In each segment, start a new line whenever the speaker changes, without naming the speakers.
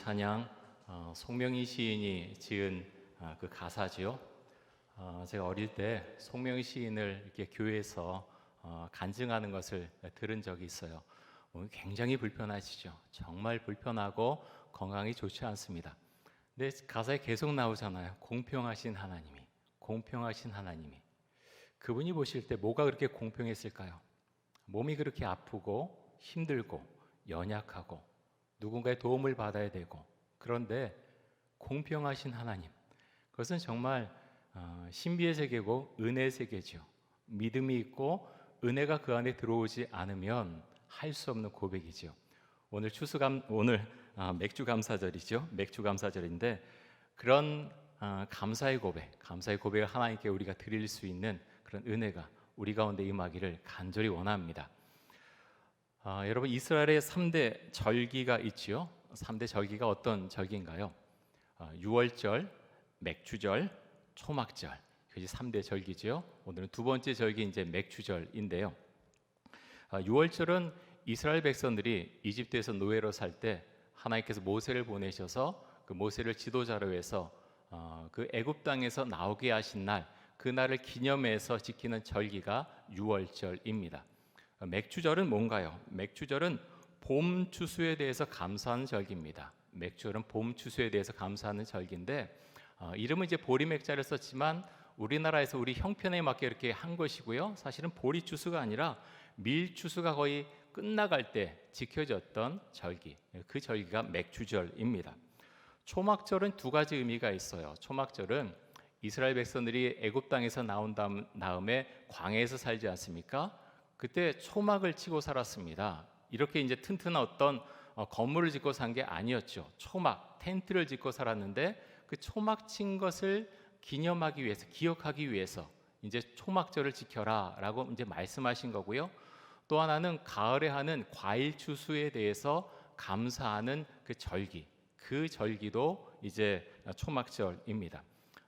찬양 어, 송명희 시인이 지은 아, 그 가사지요. 어, 제가 어릴 때 송명희 시인을 이렇게 교회에서 어, 간증하는 것을 들은 적이 있어요. 몸이 굉장히 불편하시죠. 정말 불편하고 건강이 좋지 않습니다. 근데 가사에 계속 나오잖아요. 공평하신 하나님이, 공평하신 하나님이. 그분이 보실 때 뭐가 그렇게 공평했을까요? 몸이 그렇게 아프고 힘들고 연약하고 누군가의 도움을 받아야 되고 그런데 공평하신 하나님 그것은 정말 어, 신비의 세계고 은혜의 세계죠. 믿음이 있고 은혜가 그 안에 들어오지 않으면 할 수 없는 고백이죠. 오늘 추수감 오늘 아, 맥주 감사절이죠. 맥주 감사절인데 그런 아, 감사의 고백, 감사의 고백을 하나님께 우리가 드릴 수 있는 그런 은혜가 우리 가운데 임하기를 간절히 원합니다. 아, 여러분 이스라엘의 3대 절기가 있지요. 3대 절기가 어떤 절기인가요? 아, 유월절, 맥주절, 초막절. 그게 3대 절기죠. 오늘은 두 번째 절기 이제 맥주절인데요. 아, 유월절은 이스라엘 백성들이 이집트에서 노예로 살 때 하나님께서 모세를 보내셔서 그 모세를 지도자로 해서 어, 그 애굽 땅에서 나오게 하신 날 그 날을 기념해서 지키는 절기가 유월절입니다. 어, 맥주절은 뭔가요? 맥주절은 봄 추수에 대해서 감사하는 절기입니다. 맥주절은 봄 추수에 대해서 감사하는 절기인데 어, 이름은 이제 보리맥자를 썼지만 우리나라에서 우리 형편에 맞게 이렇게 한 것이고요. 사실은 보리 추수가 아니라 밀 추수가 거의 끝나갈 때 지켜졌던 절기. 그 절기가 맥주절입니다. 초막절은 두 가지 의미가 있어요. 초막절은 이스라엘 백성들이 애굽 땅에서 나온 다음, 다음에 광야에서 살지 않습니까? 그때 초막을 치고 살았습니다. 이렇게 이제 튼튼한 어떤 어, 건물을 짓고 산 게 아니었죠. 초막, 텐트를 짓고 살았는데 그 초막 친 것을 기념하기 위해서, 기억하기 위해서 이제 초막절을 지켜라라고 이제 말씀하신 거고요. 또 하나는 가을에 하는 과일 추수에 대해서 감사하는 그 절기, 그 절기도 이제 초막절입니다.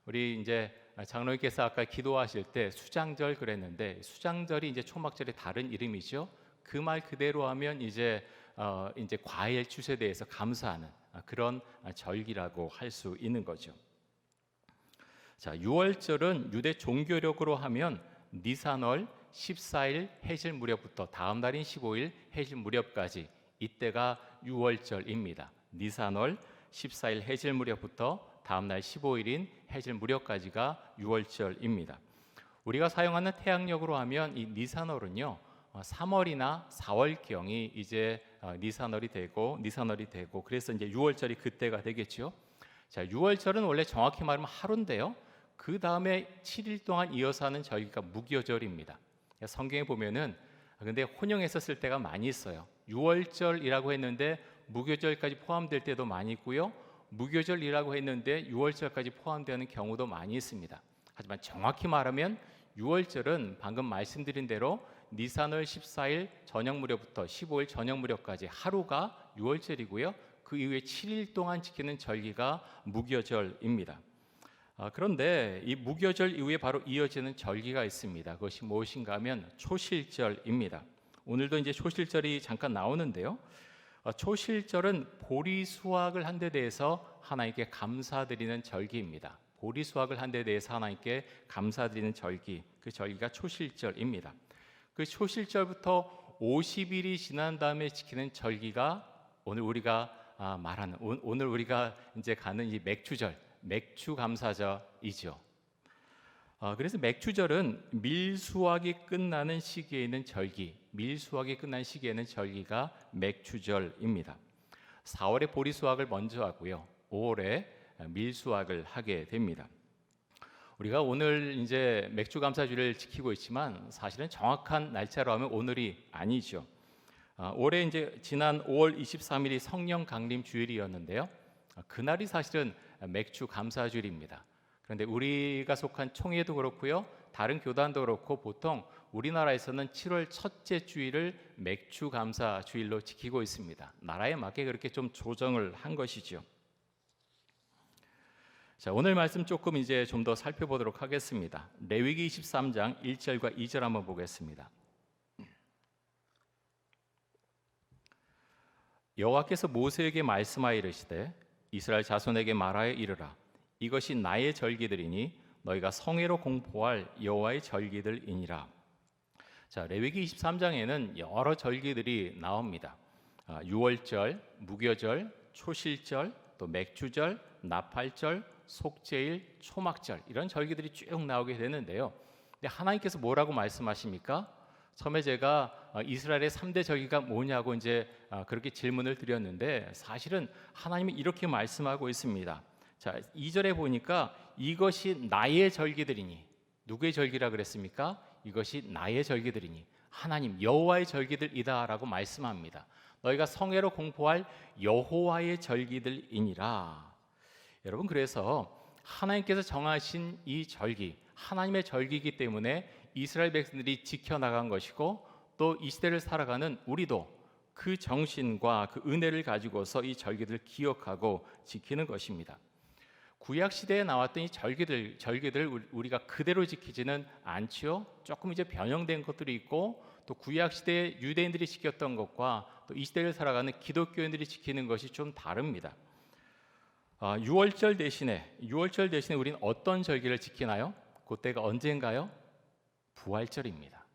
우리 이제 장로님께서 아까 기도하실 때 수장절 그랬는데 수장절이 이제 초막절의 다른 이름이죠. 그 말 그대로 하면 이제 어 이제 과일 추수에 대해서 감사하는 그런 절기라고 할 수 있는 거죠. 자, 6월절은 유대 종교력으로 하면 니산월 14일 해질 무렵부터 다음 날인 15일 해질 무렵까지 이때가 6월절입니다. 니산월 14일 해질 무렵부터 다음 날 15일인 해질 무렵까지가 6월절입니다. 우리가 사용하는 태양력으로 하면 이 니산월은요. 3월이나 4월 경이 이제 어, 니산월이 되고 니산월이 되고 그래서 이제 6월절이 그때가 되겠죠. 자, 6월절은 원래 정확히 말하면 하루인데요. 그 다음에 7일 동안 이어서 하는 절기가 무교절입니다. 성경에 보면은 근데 혼용해서 쓸 때가 많이 있어요. 6월절이라고 했는데 무교절까지 포함될 때도 많이 있고요. 무교절이라고 했는데 6월절까지 포함되는 경우도 많이 있습니다. 하지만 정확히 말하면 6월절은 방금 말씀드린 대로 니산월 14일 저녁 무렵부터 15일 저녁 무렵까지 하루가 6월절이고요. 그 이후에 7일 동안 지키는 절기가 무교절입니다. 아, 그런데 이 무교절 이후에 바로 이어지는 절기가 있습니다. 그것이 무엇인가 하면 초실절입니다. 오늘도 이제 초실절이 잠깐 나오는데요. 아, 초실절은 보리 수확을 한 데 대해서 하나님께 감사드리는 절기입니다. 보리 수확을 한 데 대해서 하나님께 감사드리는 절기, 그 절기가 초실절입니다. 그 초실절부터 50일이 지난 다음에 지키는 절기가 오늘 우리가 아, 말하는 오늘 우리가 이제 가는 이 맥주절, 맥주 감사절이죠. 어, 그래서 맥주절은 밀수확이 끝나는 시기에 있는 절기, 밀수확이 끝난 시기에는 절기가 맥주절입니다. 4월에 보리 수확을 먼저 하고요. 5월에 밀수확을 하게 됩니다. 우리가 오늘 이제 맥주 감사주를 지키고 있지만 사실은 정확한 날짜로 하면 오늘이 아니죠. 아, 올해 이제 지난 5월 23일이 성령 강림 주일이었는데요. 아, 그날이 사실은 맥주 감사주일입니다. 그런데 우리가 속한 총회도 그렇고요. 다른 교단도 그렇고 보통 우리나라에서는 7월 첫째 주일을 맥주 감사 주일로 지키고 있습니다. 나라에 맞게 그렇게 좀 조정을 한 것이죠. 자, 오늘 말씀 조금 이제 좀 더 살펴보도록 하겠습니다. 레위기 23장 1절과 2절 한번 보겠습니다. 여호와께서 모세에게 말씀하여 이르시되 이스라엘 자손에게 말하여 이르라 이것이 나의 절기들이니 너희가 성회로 공포할 여호와의 절기들이니라. 자, 레위기 23장에는 여러 절기들이 나옵니다. 아, 유월절, 무교절, 초실절, 또 맥주절, 나팔절, 속죄일, 초막절 이런 절기들이 쭉 나오게 되는데요. 근데 하나님께서 뭐라고 말씀하십니까? 처음에 제가 어, 이스라엘의 3대 절기가 뭐냐고 이제 아, 그렇게 질문을 드렸는데 사실은 하나님이 이렇게 말씀하고 있습니다. 자, 2절에 보니까 이것이 나의 절기들이니 누구의 절기라 그랬습니까? 이것이 나의 절기들이니 하나님 여호와의 절기들이다라고 말씀합니다. 너희가 성회로 공포할 여호와의 절기들이니라. 여러분 그래서 하나님께서 정하신 이 절기 하나님의 절기이기 때문에 이스라엘 백성들이 지켜나간 것이고 또 이 시대를 살아가는 우리도 그 정신과 그 은혜를 가지고서 이 절기들을 기억하고 지키는 것입니다. 구약 시대에 나왔던 이 절기들 절기들 우리가 그대로 지키지는 않지요. 조금 이제 변형된 것들이 있고 또 구약 시대 유대인들이 지켰던 것과 또 이 시대를 살아가는 기독교인들이 지키는 것이 좀 다릅니다. 아, 6월절 대신에 6월절 대신에 우리는 어떤 절기를 지키나요? 그때가 언제인가요? 부활절입니다.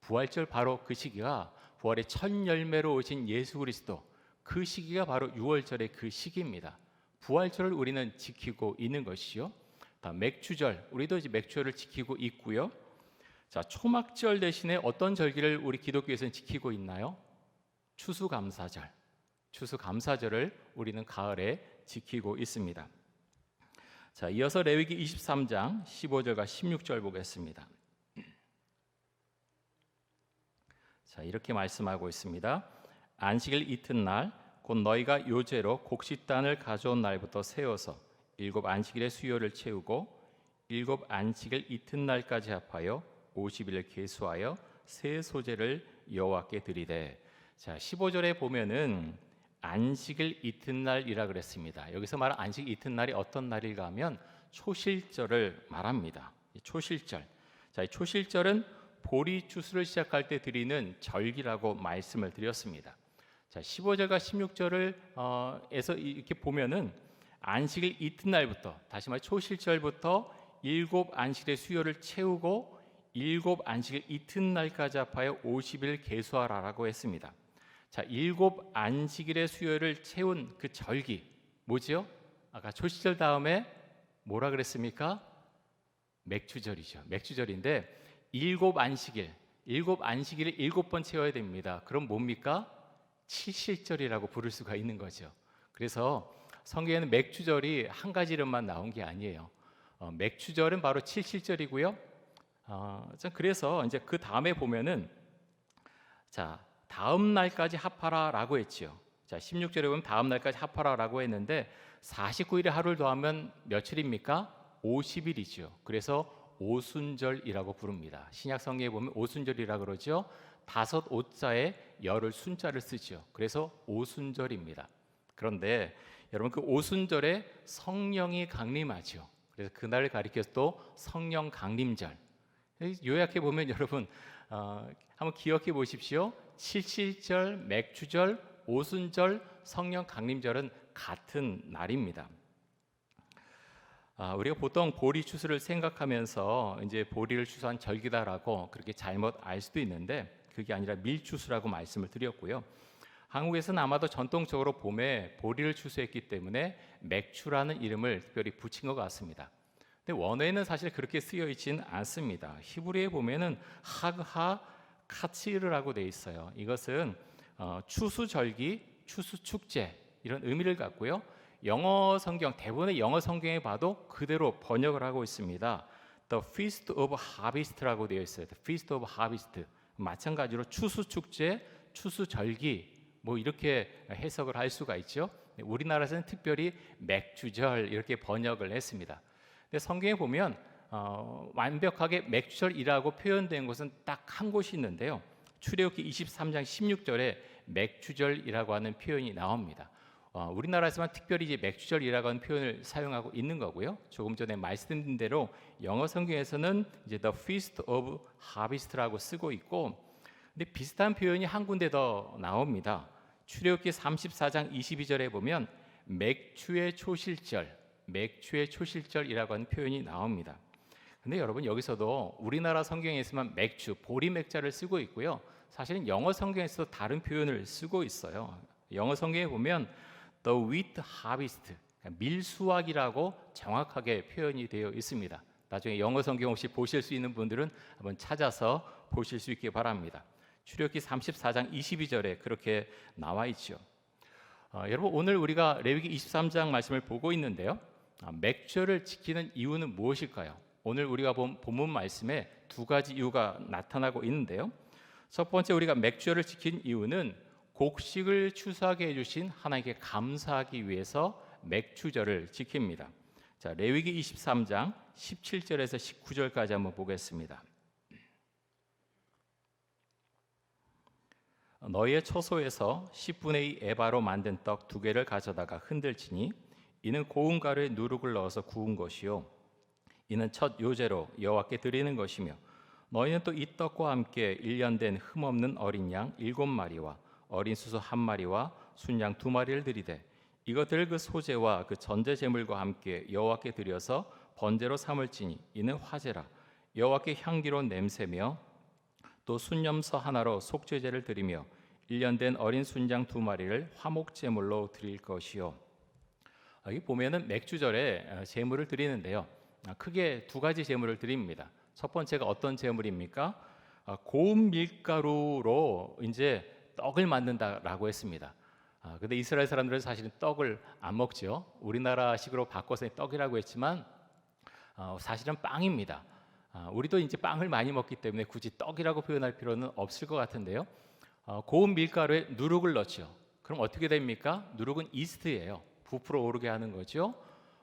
부활절 바로 그 시기가 부활의 첫 열매로 오신 예수 그리스도 그 시기가 바로 6월절의 그 시기입니다. 부활절을 우리는 지키고 있는 것이요. 다음 맥주절 우리도 이제 맥주절을 지키고 있고요. 자 초막절 대신에 어떤 절기를 우리 기독교에서는 지키고 있나요? 추수감사절. 추수감사절을 우리는 가을에 지키고 있습니다. 자 이어서 레위기 23장 15절과 16절 보겠습니다. 자 이렇게 말씀하고 있습니다. 안식일 이튿날 곧 너희가 요제로 곡식단을 가져온 날부터 세워서 일곱 안식일의 수요를 채우고 일곱 안식일 이튿날까지 합하여 50일을 계수하여 새 소재를 여호와께 드리되 자 15절에 보면은 안식일 이튿날이라 그랬습니다. 여기서 말한 안식 이튿날이 어떤 날일까 하면 초실절을 말합니다. 초실절. 자, 초실절은 보리 추수를 시작할 때 드리는 절기라고 말씀을 드렸습니다. 자, 15절과 16절을 어, 에서 이렇게 보면은 안식일 이튿날부터 다시 말해 초실절부터 일곱 안식의 수요를 채우고 일곱 안식일 이튿날까지 합하여 50일 계수하라라고 했습니다. 자, 일곱 안식일의 수요를 채운 그 절기 뭐지요? 아까 초실절 다음에 뭐라 그랬습니까? 맥주절이죠. 맥주절인데 일곱 안식일, 일곱 안식일을 일곱 번 채워야 됩니다. 그럼 뭡니까? 칠실절이라고 부를 수가 있는 거죠. 그래서 성경에는 맥주절이 한 가지 이름만 나온 게 아니에요. 어, 맥주절은 바로 칠실절이고요. 어, 그래서 이제 그 다음에 보면은 자 다음 날까지 합하라라고 했지요. 자 16절에 보면 다음 날까지 합하라라고 했는데 49일에 하루를 더하면 며칠입니까? 50일이죠. 그래서 오순절이라고 부릅니다. 신약 성경에 보면 오순절이라 그러죠. 다섯 오자에 열을 순자를 쓰죠. 그래서 오순절입니다. 그런데 여러분 그 오순절에 성령이 강림하죠. 그래서 그날을 가리켜서 또 성령 강림절. 요약해 보면 여러분 어, 한번 기억해 보십시오. 칠칠절, 맥주절, 오순절, 성령 강림절은 같은 날입니다. 아, 우리가 보통 보리 추수를 생각하면서 이제 보리를 추수한 절기다라고 그렇게 잘못 알 수도 있는데 그게 아니라 밀추수라고 말씀을 드렸고요. 한국에서는 아마도 전통적으로 봄에 보리를 추수했기 때문에 맥추라는 이름을 특별히 붙인 것 같습니다. 근데 원어에는 사실 그렇게 쓰여 있지는 않습니다. 히브리에 보면은 하하 카치르라고 돼 있어요. 이것은 어, 추수절기, 추수축제 이런 의미를 갖고요. 영어 성경 대부분의 영어 성경에 봐도 그대로 번역을 하고 있습니다. The Feast of Harvest라고 되어 있어요. The Feast of Harvest. 마찬가지로 추수 축제, 추수 절기 뭐 이렇게 해석을 할 수가 있죠. 우리나라에서는 특별히 맥주절 이렇게 번역을 했습니다. 근데 성경에 보면 어, 완벽하게 맥주절이라고 표현된 곳은 딱 한 곳이 있는데요. 출애굽기 23장 16절에 맥주절이라고 하는 표현이 나옵니다. 어, 우리나라에서만 특별히 이제 맥주절이라고 하는 표현을 사용하고 있는 거고요. 조금 전에 말씀드린 대로 영어 성경에서는 이제 the feast of harvest라고 쓰고 있고, 근데 비슷한 표현이 한 군데 더 나옵니다. 출애굽기 34장 22절에 보면 맥추의 초실절, 맥추의 초실절이라고 하는 표현이 나옵니다. 근데 여러분 여기서도 우리나라 성경에서만 맥주, 보리 맥자를 쓰고 있고요. 사실은 영어 성경에서도 다른 표현을 쓰고 있어요. 영어 성경에 보면 the wheat harvest, 그러니까 밀수확이라고 정확하게 표현이 되어 있습니다. 나중에 영어 성경 혹시 보실 수 있는 분들은 한번 찾아서 보실 수 있기 바랍니다. 출애굽기 34장 22절에 그렇게 나와 있죠. 어, 여러분 오늘 우리가 레위기 23장 말씀을 보고 있는데요. 아, 맥주를 지키는 이유는 무엇일까요? 오늘 우리가 본 본문 말씀에 두 가지 이유가 나타나고 있는데요. 첫 번째 우리가 맥주를 지킨 이유는 곡식을 추수하게 해주신 하나님께 감사하기 위해서 맥주절을 지킵니다. 자 레위기 23장 17절에서 19절까지 한번 보겠습니다. 너희의 처소에서 10분의 2 에바로 만든 떡 두 개를 가져다가 흔들지니 이는 고운 가루에 누룩을 넣어서 구운 것이요 이는 첫 요제로 여호와께 드리는 것이며 너희는 또 이 떡과 함께 일년된 흠없는 어린 양 일곱 마리와 어린 수소 한 마리와 순양 두 마리를 드리되 이것들을 그 소제와 그 전제 제물과 함께 여호와께 드려서 번제로 삼을지니 이는 화제라 여호와께 향기로운 냄새며 또 순념서 하나로 속죄제를 드리며 일년된 어린 순양 두 마리를 화목 제물로 드릴 것이요. 여기 보면은 맥주절에 어, 제물을 드리는데요. 아, 크게 두 가지 제물을 드립니다. 첫 번째가 어떤 제물입니까? 아, 고운 밀가루로 이제 떡을 만든다라고 했습니다. 아, 근데 이스라엘 사람들은 사실은 떡을 안 먹죠. 우리나라식으로 바꿔서 떡이라고 했지만 어, 사실은 빵입니다. 아, 우리도 이제 빵을 많이 먹기 때문에 굳이 떡이라고 표현할 필요는 없을 것 같은데요. 어, 고운 밀가루에 누룩을 넣죠. 그럼 어떻게 됩니까? 누룩은 이스트예요. 부풀어 오르게 하는 거죠.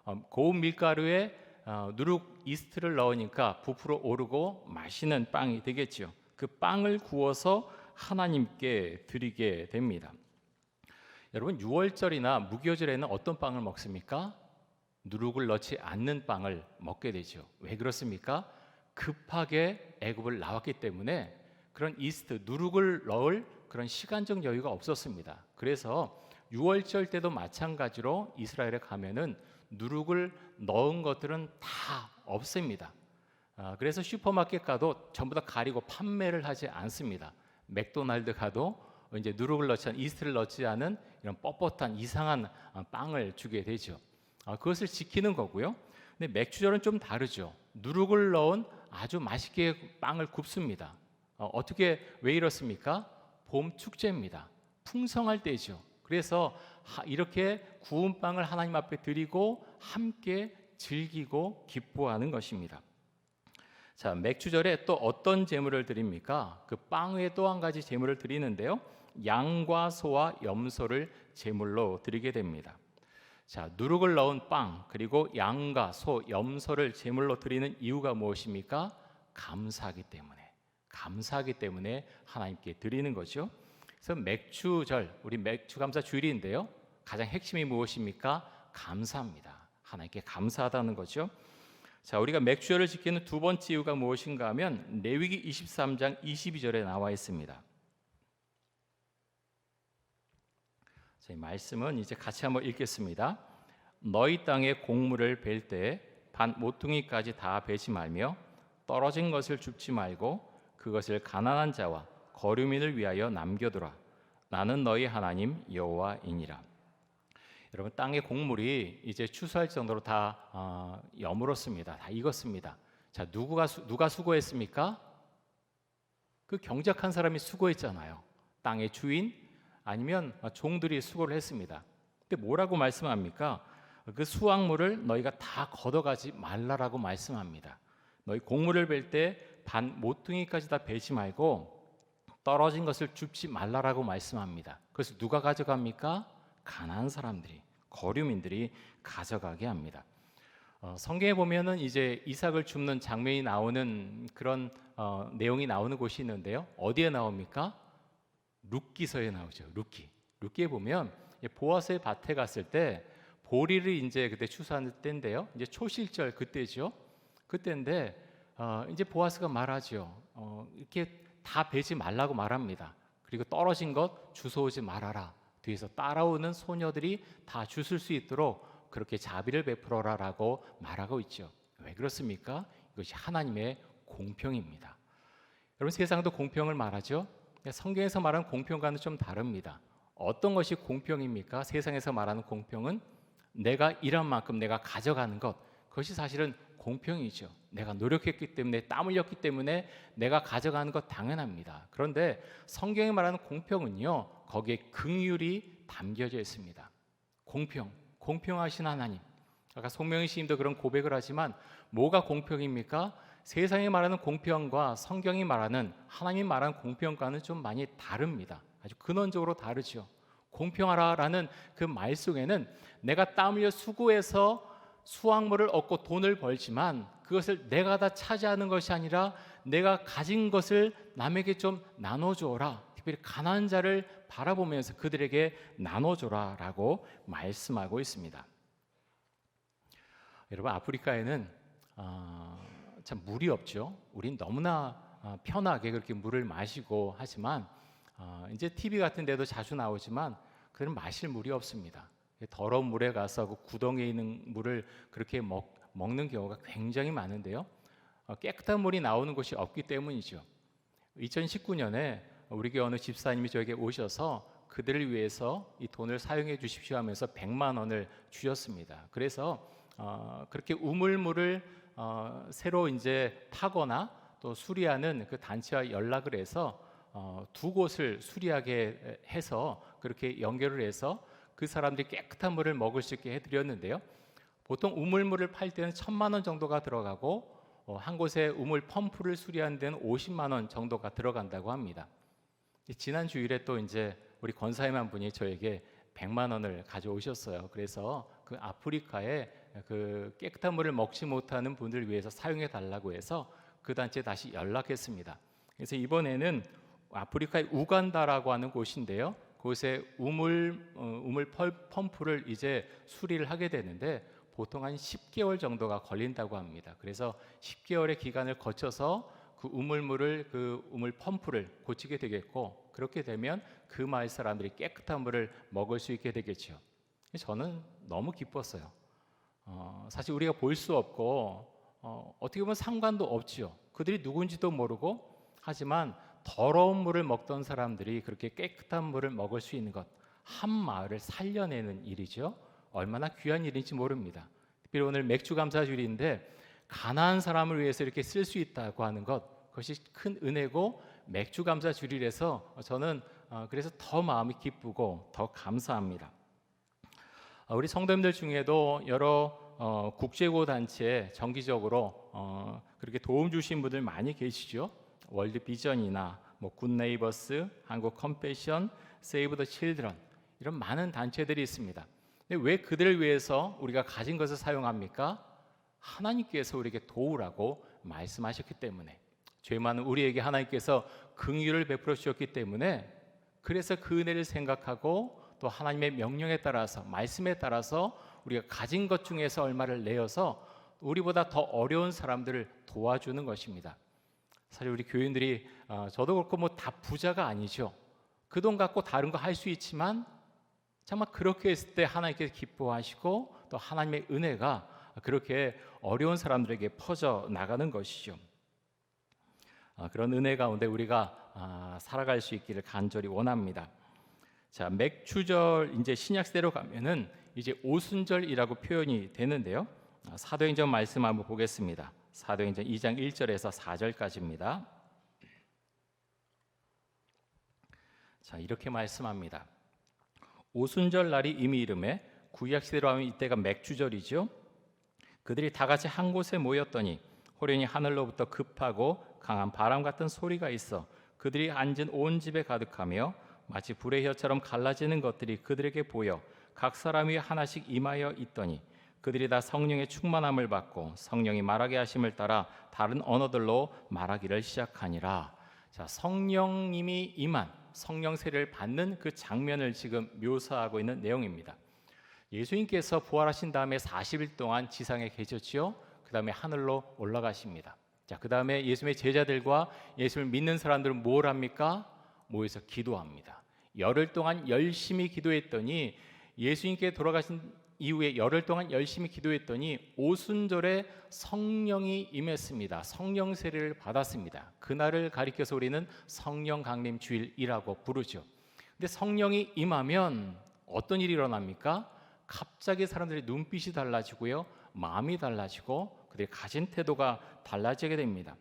어, 고운 밀가루에 어, 누룩 이스트를 넣으니까 부풀어 오르고 맛있는 빵이 되겠죠. 그 빵을 구워서 하나님께 드리게 됩니다. 여러분 6월절이나 무교절에는 어떤 빵을 먹습니까? 누룩을 넣지 않는 빵을 먹게 되죠. 왜 그렇습니까? 급하게 애굽을 나왔기 때문에 그런 이스트 누룩을 넣을 그런 시간적 여유가 없었습니다. 그래서 6월절 때도 마찬가지로 이스라엘에 가면은 누룩을 넣은 것들은 다 없습니다. 아, 그래서 슈퍼마켓 가도 전부 다 가리고 판매를 하지 않습니다. 맥도날드 가도 이제 누룩을 넣지 않은 이스트를 넣지 않은 이런 뻣뻣한 이상한 아, 빵을 주게 되죠. 아, 그것을 지키는 거고요. 근데 맥주절은 좀 다르죠. 누룩을 넣은 아주 맛있게 빵을 굽습니다. 어, 떻게 왜 이렇습니까? 봄 축제입니다. 풍성할 때죠. 그래서 하, 이렇게 구운 빵을 하나님 앞에 드리고 함께 즐기고 기뻐하는 것입니다. 자, 맥주절에 또 어떤 제물을 드립니까? 그 빵 외에 또 한 가지 제물을 드리는데요. 양과 소와 염소를 제물로 드리게 됩니다. 자, 누룩을 넣은 빵 그리고 양과 소, 염소를 제물로 드리는 이유가 무엇입니까? 감사하기 때문에. 감사하기 때문에 하나님께 드리는 거죠. 그래서 맥주절, 우리 맥주 감사 주일인데요. 가장 핵심이 무엇입니까? 감사합니다. 하나님께 감사하다는 거죠. 자, 우리가 맥주절을 지키는 두 번째 이유가 무엇인가 하면 레위기 23장 22절에 나와 있습니다. 저희 말씀은 이제 같이 한번 읽겠습니다. 너희 땅에 곡물을 벨때반 모퉁이까지 다 베지 말며 떨어진 것을 줍지 말고 그것을 가난한 자와 거류민을 위하여 남겨두라. 나는 너희 하나님 여호와이니라. 여러분 땅의 곡물이 이제 추수할 정도로 다 어, 여물었습니다. 다 익었습니다. 자 누구가 수, 누가 수고했습니까? 그 경작한 사람이 수고했잖아요. 땅의 주인 아니면 종들이 수고를 했습니다. 근데 뭐라고 말씀합니까? 그 수확물을 너희가 다 걷어가지 말라라고 말씀합니다. 너희 곡물을 벨 때 반 모퉁이까지 다 베지 말고 떨어진 것을 줍지 말라라고 말씀합니다. 그래서 누가 가져갑니까? 가난한 사람들이 거류민들이 가져가게 합니다. 어, 성경에 보면은 이제 이삭을 줍는 장면이 나오는 그런 어, 내용이 나오는 곳이 있는데요. 어디에 나옵니까? 룻기서에 나오죠. 룻기. 룻기에 보면 보아스의 밭에 갔을 때 보리를 이제 그때 추수하는 때인데요. 이제 초실절 그때죠. 그때인데 어, 이제 보아스가 말하죠. 어, 이렇게 다 베지 말라고 말합니다. 그리고 떨어진 것 주워오지 말아라. 뒤에서 따라오는 소녀들이 다 주술 수 있도록 그렇게 자비를 베풀어라라고 말하고 있죠. 왜 그렇습니까? 이것이 하나님의 공평입니다. 여러분 세상도 공평을 말하죠. 성경에서 말하는 공평과는 좀 다릅니다. 어떤 것이 공평입니까? 세상에서 말하는 공평은 내가 일한 만큼 내가 가져가는 것 그것이 사실은 공평이죠. 내가 노력했기 때문에 땀 흘렸기 때문에 내가 가져가는 것 당연합니다. 그런데 성경이 말하는 공평은요. 거기에 긍휼이 담겨져 있습니다. 공평, 공평하신 하나님. 아까 송명희 시인도 그런 고백을 하지만 뭐가 공평입니까? 세상이 말하는 공평과 성경이 말하는 하나님이 말하는 공평과는 좀 많이 다릅니다. 아주 근원적으로 다르죠. 공평하라라는 그 말 속에는 내가 땀 흘려 수고해서 수확물을 얻고 돈을 벌지만 그것을 내가 다 차지하는 것이 아니라 내가 가진 것을 남에게 좀 나눠줘라. 특별히 가난한 자를 바라보면서 그들에게 나눠줘라라고 말씀하고 있습니다. 여러분 아프리카에는 어, 참 물이 없죠. 우린 너무나 어, 편하게 그렇게 물을 마시고 하지만 어, 이제 TV 같은 데도 자주 나오지만 그들은 마실 물이 없습니다. 더러운 물에 가서 그 구덩이에 있는 물을 그렇게 먹, 먹는 경우가 굉장히 많은데요. 어, 깨끗한 물이 나오는 곳이 없기 때문이죠. 2019년에 우리 교회 어느 집사님이 저에게 오셔서 그들을 위해서 이 돈을 사용해 주십시오 하면서 100만 원을 주셨습니다. 그래서 어, 그렇게 우물물을 어, 새로 이제 타거나 또 수리하는 그 단체와 연락을 해서 어, 두 곳을 수리하게 해서 그렇게 연결을 해서 그 사람들이 깨끗한 물을 먹을 수 있게 해드렸는데요. 보통 우물물을 팔 때는 천만 원 정도가 들어가고 어, 한 곳에 우물 펌프를 수리하는 데는 50만 원 정도가 들어간다고 합니다. 지난 주일에 또 이제 우리 권사님 한 분이 저에게 100만 원을 가져오셨어요. 그래서 그 아프리카에 그 깨끗한 물을 먹지 못하는 분들 위해서 사용해 달라고 해서 그 단체에 다시 연락했습니다. 그래서 이번에는 아프리카의 우간다라고 하는 곳인데요. 그곳에 우물 어, 우물 펌프를 이제 수리를 하게 되는데 보통 한 10개월 정도가 걸린다고 합니다. 그래서 10개월의 기간을 거쳐서 그 우물물을 그 우물 펌프를 고치게 되겠고 그렇게 되면 그 마을 사람들이 깨끗한 물을 먹을 수 있게 되겠죠. 저는 너무 기뻤어요. 어, 사실 우리가 볼 수 없고 어, 어떻게 보면 상관도 없지요. 그들이 누군지도 모르고 하지만 더러운 물을 먹던 사람들이 그렇게 깨끗한 물을 먹을 수 있는 것, 한 마을을 살려내는 일이죠. 얼마나 귀한 일인지 모릅니다. 특별히 오늘 맥주 감사주일인데 가난한 사람을 위해서 이렇게 쓸 수 있다고 하는 것, 그것이 큰 은혜고 맥주 감사주일에서 저는 어, 그래서 더 마음이 기쁘고 더 감사합니다. 어, 우리 성도님들 중에도 여러 어, 국제고 단체에 정기적으로 어, 그렇게 도움 주신 분들 많이 계시죠. 월드 비전이나 뭐 굿네이버스, 한국 컴패션, 세이브 더 칠드런 이런 많은 단체들이 있습니다. 근데 왜 그들을 위해서 우리가 가진 것을 사용합니까? 하나님께서 우리에게 도우라고 말씀하셨기 때문에 죄 많은 우리에게 하나님께서 긍휼을 베풀어 주셨기 때문에 그래서 그 은혜를 생각하고 또 하나님의 명령에 따라서 말씀에 따라서 우리가 가진 것 중에서 얼마를 내어서 우리보다 더 어려운 사람들을 도와주는 것입니다. 사실 우리 교인들이 어, 저도 그렇고 뭐 다 부자가 아니죠. 그 돈 갖고 다른 거 할 수 있지만 정말 그렇게 했을 때 하나님께서 기뻐하시고 또 하나님의 은혜가 그렇게 어려운 사람들에게 퍼져 나가는 것이죠. 아, 그런 은혜 가운데 우리가 아, 살아갈 수 있기를 간절히 원합니다. 자, 맥추절 이제 신약 시대로 가면은 이제 오순절이라고 표현이 되는데요. 아, 사도행전 말씀 한번 보겠습니다. 사도행전 2장 1절에서 4절까지입니다. 자, 이렇게 말씀합니다. 오순절 날이 이미 이름에 구약 시대로 하면 이때가 맥주절이죠. 그들이 다 같이 한 곳에 모였더니 호련히 하늘로부터 급하고 강한 바람 같은 소리가 있어 그들이 앉은 온 집에 가득하며 마치 불의 혀처럼 갈라지는 것들이 그들에게 보여 각 사람이 하나씩 임하여 있더니 그들이 다 성령의 충만함을 받고 성령이 말하게 하심을 따라 다른 언어들로 말하기를 시작하니라. 자, 성령님이 임한 성령 세례를 받는 그 장면을 지금 묘사하고 있는 내용입니다. 예수님께서 부활하신 다음에 40일 동안 지상에 계셨지요. 그다음에 하늘로 올라가십니다. 자, 그다음에 예수님의 제자들과 예수를 믿는 사람들은 뭘 합니까? 모여서 기도합니다. 열흘 동안 열심히 기도했더니 예수님께 돌아가신 이후에 열흘 동안 열심히 기도했더니 오순절에 성령이 임했습니다. 성령 세례를 받았습니다. 그날을 가리켜서 우리는 성령 강림 주일이라고 부르죠. 근데 성령이 임하면 어떤 일이 일어납니까? 갑자기 사람들의 눈빛이 달라지고요. 마음이 달라지고 그들의 가진 태도가 달라지게 됩니다.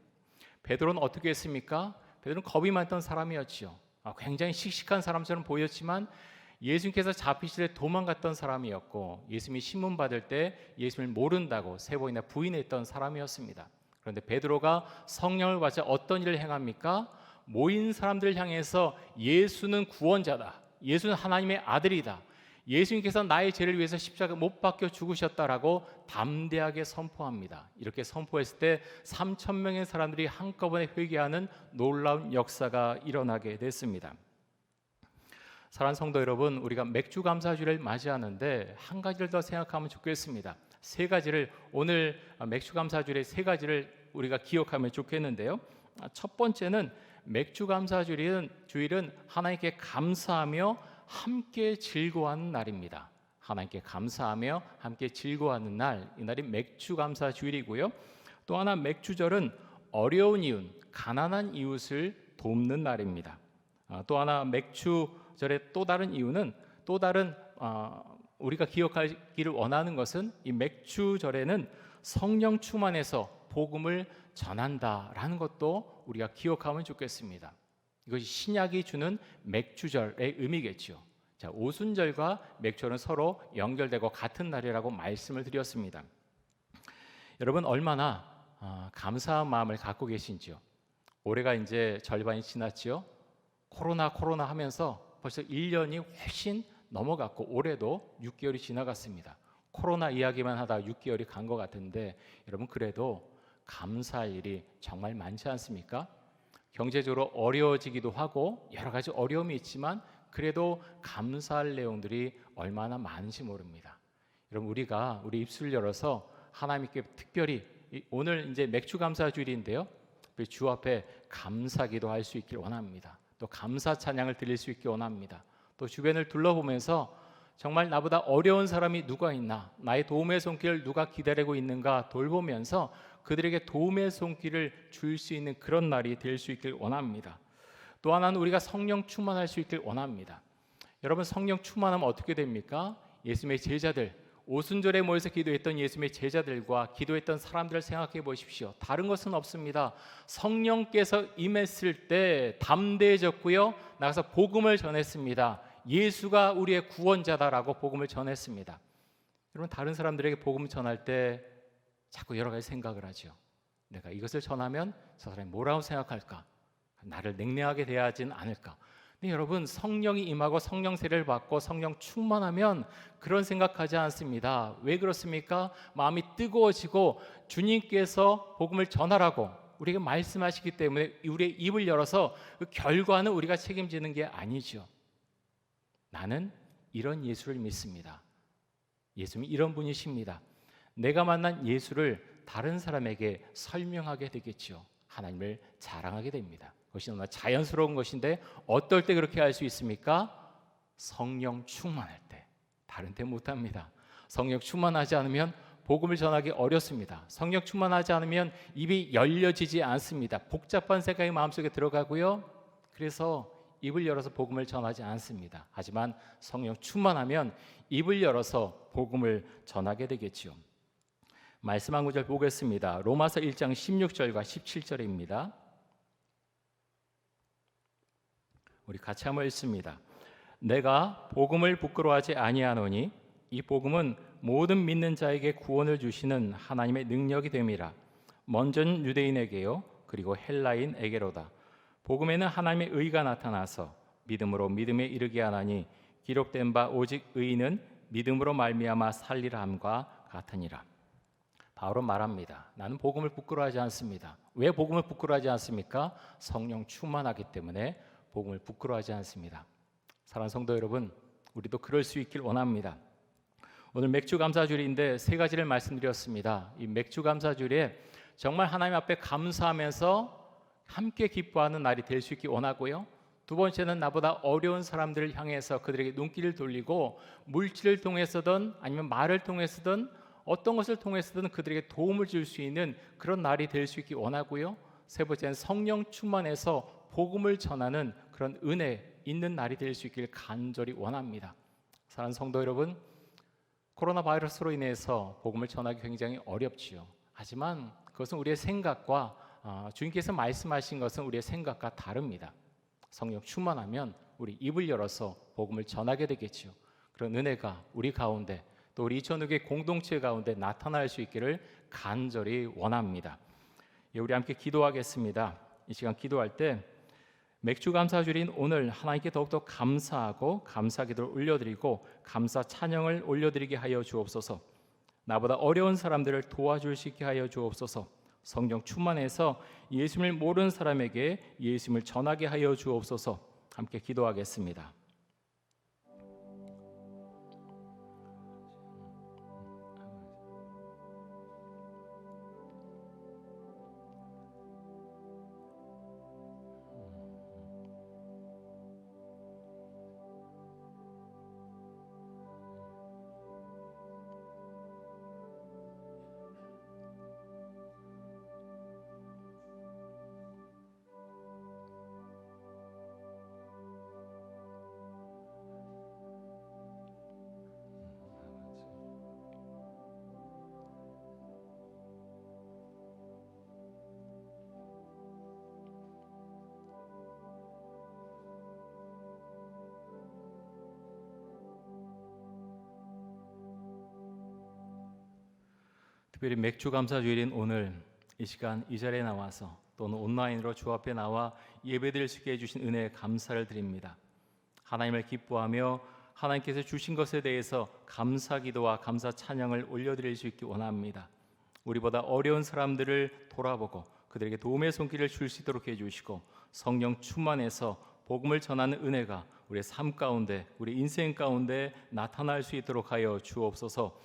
베드로는 어떻게 했습니까? 베드로는 겁이 많던 사람이었지요. 아, 굉장히 씩씩한 사람처럼 보였지만 예수님께서 잡히실 때 도망갔던 사람이었고 예수님이 신문 받을 때 예수님을 모른다고 세 번이나 부인했던 사람이었습니다. 그런데 베드로가 성령을 받자 어떤 일을 행합니까? 모인 사람들을 향해서 예수는 구원자다. 예수는 하나님의 아들이다. 예수님께서 나의 죄를 위해서 십자가 못 박혀 죽으셨다라고 담대하게 선포합니다. 이렇게 선포했을 때 3천 명의 사람들이 한꺼번에 회개하는 놀라운 역사가 일어나게 됐습니다. 사랑하는 성도 여러분, 우리가 맥주 감사주를 맞이하는데 한 가지를 더 생각하면 좋겠습니다. 세 가지를 오늘 맥주 감사주의 세 가지를 우리가 기억하면 좋겠는데요. 첫 번째는 맥주 감사주일은 주일은 하나님께 감사하며 함께 즐거워하는 날입니다. 하나님께 감사하며 함께 즐거워하는 날, 이 날이 맥주 감사 주일이고요. 또 하나 맥주절은 어려운 이웃, 가난한 이웃을 돕는 날입니다. 아, 또 하나 맥주 절의 또 다른 이유는 또 다른 아, 우리가 기억하기를 원하는 것은 이 맥주절에는 성령 충만해서 복음을 전한다라는 것도 우리가 기억하면 좋겠습니다. 이것이 신약이 주는 맥주절의 의미겠죠. 자, 오순절과 맥주는 서로 연결되고 같은 날이라고 말씀을 드렸습니다. 여러분 얼마나 아, 감사한 마음을 갖고 계신지요. 올해가 이제 절반이 지났지요. 코로나 코로나 하면서 벌써 1년이 훨씬 넘어갔고 올해도 6개월이 지나갔습니다. 코로나 이야기만 하다 6개월이 간 것 같은데 여러분 그래도 감사할 일이 정말 많지 않습니까? 경제적으로 어려워지기도 하고 여러 가지 어려움이 있지만 그래도 감사할 내용들이 얼마나 많은지 모릅니다. 여러분 우리가 우리 입술 열어서 하나님께 특별히 오늘 이제 맥주 감사 주일인데요. 주 앞에 감사기도 할 수 있길 원합니다. 또 감사 찬양을 드릴 수 있길 원합니다. 또 주변을 둘러보면서 정말 나보다 어려운 사람이 누가 있나, 나의 도움의 손길을 누가 기다리고 있는가 돌보면서 그들에게 도움의 손길을 줄 수 있는 그런 날이 될 수 있길 원합니다. 또 하나는 우리가 성령 충만할 수 있길 원합니다. 여러분 성령 충만하면 어떻게 됩니까? 예수님의 제자들 오순절에 모여서 기도했던 예수님의 제자들과 기도했던 사람들을 생각해 보십시오. 다른 것은 없습니다. 성령께서 임했을 때 담대해졌고요. 나가서 복음을 전했습니다. 예수가 우리의 구원자다라고 복음을 전했습니다. 여러분 다른 사람들에게 복음 전할 때 자꾸 여러 가지 생각을 하죠. 내가 이것을 전하면 저 사람이 뭐라고 생각할까? 나를 냉랭하게 대하진 않을까? 근데 여러분 성령이 임하고 성령 세례를 받고 성령 충만하면 그런 생각하지 않습니다. 왜 그렇습니까? 마음이 뜨거워지고 주님께서 복음을 전하라고 우리에게 말씀하시기 때문에 우리의 입을 열어서 그 결과는 우리가 책임지는 게 아니죠. 나는 이런 예수를 믿습니다. 예수님이 이런 분이십니다. 내가 만난 예수를 다른 사람에게 설명하게 되겠죠. 하나님을 자랑하게 됩니다. 그것이 너무나 자연스러운 것인데 어떨 때 그렇게 할 수 있습니까? 성령 충만할 때. 다른 때 못합니다. 성령 충만하지 않으면 복음을 전하기 어렵습니다. 성령 충만하지 않으면 입이 열려지지 않습니다. 복잡한 생각이 마음속에 들어가고요. 그래서 입을 열어서 복음을 전하지 않습니다. 하지만 성령 충만하면 입을 열어서 복음을 전하게 되겠지요. 말씀 한 구절 보겠습니다. 로마서 1장 16절과 17절입니다. 우리 같이 한번 읽습니다. 내가 복음을 부끄러워하지 아니하노니 이 복음은 모든 믿는 자에게 구원을 주시는 하나님의 능력이 됨이라. 먼저는 유대인에게요 그리고 헬라인에게로다. 복음에는 하나님의 의가 나타나서 믿음으로 믿음에 이르게 하나니 기록된 바 오직 의인은 믿음으로 말미암아 살리라 함과 같으니라. 바울은 말합니다. 나는 복음을 부끄러워하지 않습니다. 왜 복음을 부끄러워하지 않습니까? 성령 충만하기 때문에 복음을 부끄러워하지 않습니다. 사랑하는 성도 여러분, 우리도 그럴 수 있길 원합니다. 오늘 맥주 감사주일인데 세 가지를 말씀드렸습니다. 이 맥주 감사주일에 정말 하나님 앞에 감사하면서 함께 기뻐하는 날이 될 수 있기 원하고요. 두 번째는 나보다 어려운 사람들을 향해서 그들에게 눈길을 돌리고 물질을 통해서든 아니면 말을 통해서든 어떤 것을 통해서든 그들에게 도움을 줄 수 있는 그런 날이 될 수 있기 원하고요. 세 번째는 성령 충만해서 복음을 전하는 그런 은혜 있는 날이 될 수 있길 간절히 원합니다. 사랑하는 성도 여러분, 코로나 바이러스로 인해서 복음을 전하기 굉장히 어렵지요. 하지만 그것은 우리의 생각과 아, 주님께서 말씀하신 것은 우리의 생각과 다릅니다. 성령 충만하면 우리 입을 열어서 복음을 전하게 되겠지요. 그런 은혜가 우리 가운데 또 우리 이천욱의 공동체 가운데 나타날 수 있기를 간절히 원합니다. 예, 우리 함께 기도하겠습니다. 이 시간 기도할 때 맥주 감사주일인 오늘 하나님께 더욱더 감사하고 감사 기도를 올려드리고 감사 찬양을 올려드리게 하여 주옵소서. 나보다 어려운 사람들을 도와줄 수 있게 하여 주옵소서. 성령 충만해서 예수님을 모르는 사람에게 예수님을 전하게 하여 주옵소서. 함께 기도하겠습니다. 특별히 맥주 감사 주일인 오늘 이 시간 이 자리에 나와서 또는 온라인으로 주 앞에 나와 예배드릴 수 있게 해주신 은혜에 감사를 드립니다. 하나님을 기뻐하며 하나님께서 주신 것에 대해서 감사 기도와 감사 찬양을 올려드릴 수 있기 원합니다. 우리보다 어려운 사람들을 돌아보고 그들에게 도움의 손길을 줄 수 있도록 해주시고 성령 충만해서 복음을 전하는 은혜가 우리의 삶 가운데 우리 인생 가운데 나타날 수 있도록 하여 주옵소서